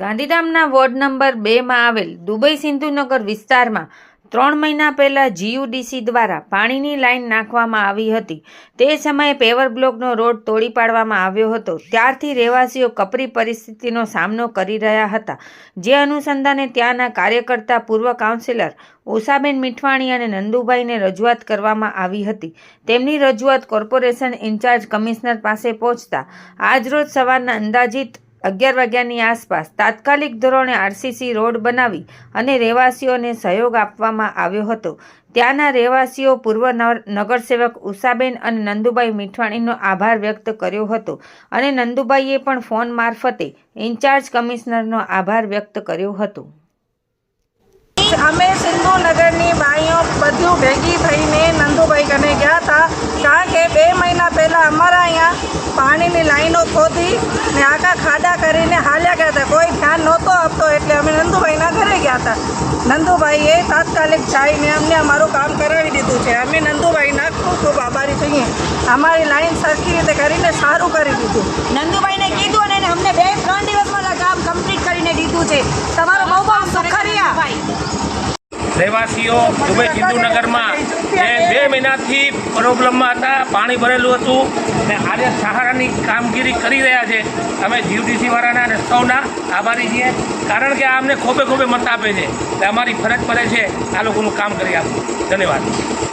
ગાંધીધામના ward number બેમાં આવેલ દુબઈ સિંધુનગર વિસ્તારમાં ત્રણ મહિના પહેલા જીયુડીસી દ્વારા પાણીની લાઇન નાખવામાં આવી હતી. તે સમયે પેવર બ્લોકનો રોડ તોડી પાડવામાં આવ્યો હતો. ત્યારથી રહેવાસીઓ કપરી પરિસ્થિતિનો સામનો કરી રહ્યા હતા. જે અનુસંધાને ત્યાંના કાર્યકર્તા પૂર્વ કાઉન્સિલર ઉષાબેન મીઠવાણી અને નંદુભાઈને રજૂઆત કરવામાં આવી હતી. તેમની રજૂઆત કોર્પોરેશન ઇન્ચાર્જ કમિશનર પાસે પહોંચતા આજરોજ સવારના અંદાજિત અગિયાર વાગ્યાની આસપાસ તાત્કાલિક ધોરણે આરસીસી રોડ બનાવી અને રહેવાસીઓને સહયોગ આપવામાં આવ્યો હતો. ત્યાંના રહેવાસીઓ પૂર્વ નગરસેવક ઉષાબેન અને નંદુભાઈ મીઠવાણીનો આભાર વ્યક્ત કર્યો હતો અને નંદુભાઈએ પણ ફોન મારફતે ઇન્ચાર્જ કમિશનરનો આભાર વ્યક્ત કર્યો હતો. અમે સિંધુનગરની બાઈઓ બધું ભેગી થઈને નંદુભાઈ કને ગયા હતા. કારણ કે બે મહિના અમારા અહીંયા પાણીની લાઈનો ખોદી ને આખા ખાડા કરીને હાલ્યા ગયા હતા. કોઈ ધ્યાન નહોતો આપતો, એટલે અમે નંદુભાઈના ઘરે ગયા હતા. નંદુભાઈએ તાત્કાલિક જઈને અમને અમારું કામ કરાવી દીધું છે. અમે નંદુભાઈના ખૂબ ખૂબ આભારી છીએ. અમારી લાઈન સરખી રીતે કરીને સારું કરી દીધું. નંદુભાઈને કીધું અને અમને બે ત્રણ દિવસમાં કામ કમ્પ્લીટ કરીને દીધું છે. તમારો રહેવાસીઓ દુબઈ સિંધુનગરમાં જે બે મહિનાથી પ્રોબ્લેમમાં હતા, પાણી ભરેલું હતું ને આજે સહારાની કામગીરી કરી રહ્યા છે. અમે જીયુડીસી વાળાના અને સૌના આભારી છીએ. કારણ કે આ અમને ખોબે ખોબે મત આપે છે. અમારી ફરજ પડે છે આ લોકોનું કામ કરી આપવું. ધન્યવાદ.